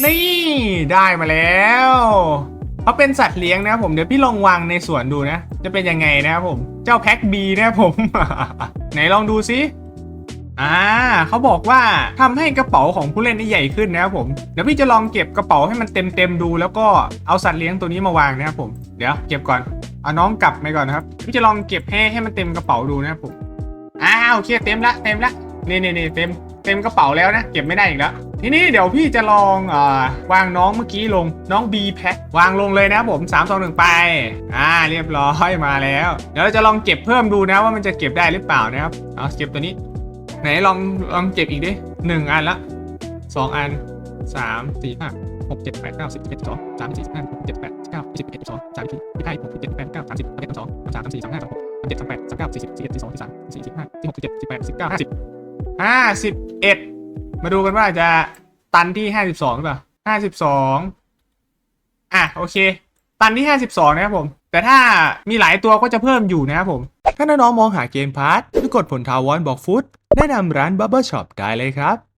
นี่ได้มาแล้วเขาเป็นสัตว์เลี้ยงนะครับผมเดี๋ยวพี่ลองวางในสวนดูนะ จะเป็นยังไงนะครับผมเจ้าแพ็กบีนะครับผม ไหนลองดูซิอ่าเขาบอกว่าทำให้กระเป๋าของผู้เล่นนี่ใหญ่ขึ้นนะครับผมเดี๋ยวพี่จะลองเก็บกระเป๋าให้มันเต็มเต็มๆดู แล้วก็เอาสัตว์เลี้ยงตัวนี้มาวางนะครับผมเดี๋ยวเก็บก่อนเอาน้องกลับไปก่อนนะครับพี่จะลองเก็บให้ให้มันเต็มกระเป๋าดูนะครับผมอ้าวโอเคเต็มละเต็มละนี่นี่นี่เต็ม เต็มกระเป๋าแล้วนะ เก็บไม่ได้อีกแล้ว ทีนี้เดี๋ยวพี่จะลองเออวางน้องเมื่อกี้ลงน้อง B แพ็ควางลงเลยนะครับผม3 2 1ไป อ่าเรียบร้อยมาแล้ว เดี๋ยวเราจะลองเก็บเพิ่มดูนะว่ามันจะเก็บได้หรือเปล่านะครับเอาเก็บตัวนี้ ไหนลองลองเก็บอีกดิหนึ่งอันละสองอันสามสี่ห้าหกเจ็ดแปดเก้าสิบเอ็ดสองสามสี่ห้าหกเจ็ดแปดเก้าสิบเอ็ดสองสามสี่ยี่ห้าหกเจ็ดแปดเก้าสามสิบเอ็ดสองสามสามสี่สามห้าสามหกสามเจ็ดสามแปดสามเก้าสี่สิบสี่เอ็ดสี่สองสี่สามสี่สิบห้าสี่หกสี่เจ็ดสี่แปดสิบเก้าห้าสิบ ห้าสิบเอ็ดมาดูกันว่าจะตันที่52หรือเปล่าสิบสองอะโอเค ตันที่ห้าสิบสองนะครับผม แต่ถ้ามีหลายตัวก็จะเพิ่มอยู่นะครับผม ถ้าน้องๆมองหาเกมพาร์ทหรือกดผลทาวอนบอกฟุตแนะนำร้าน Bubble Shop ได้เลยครับ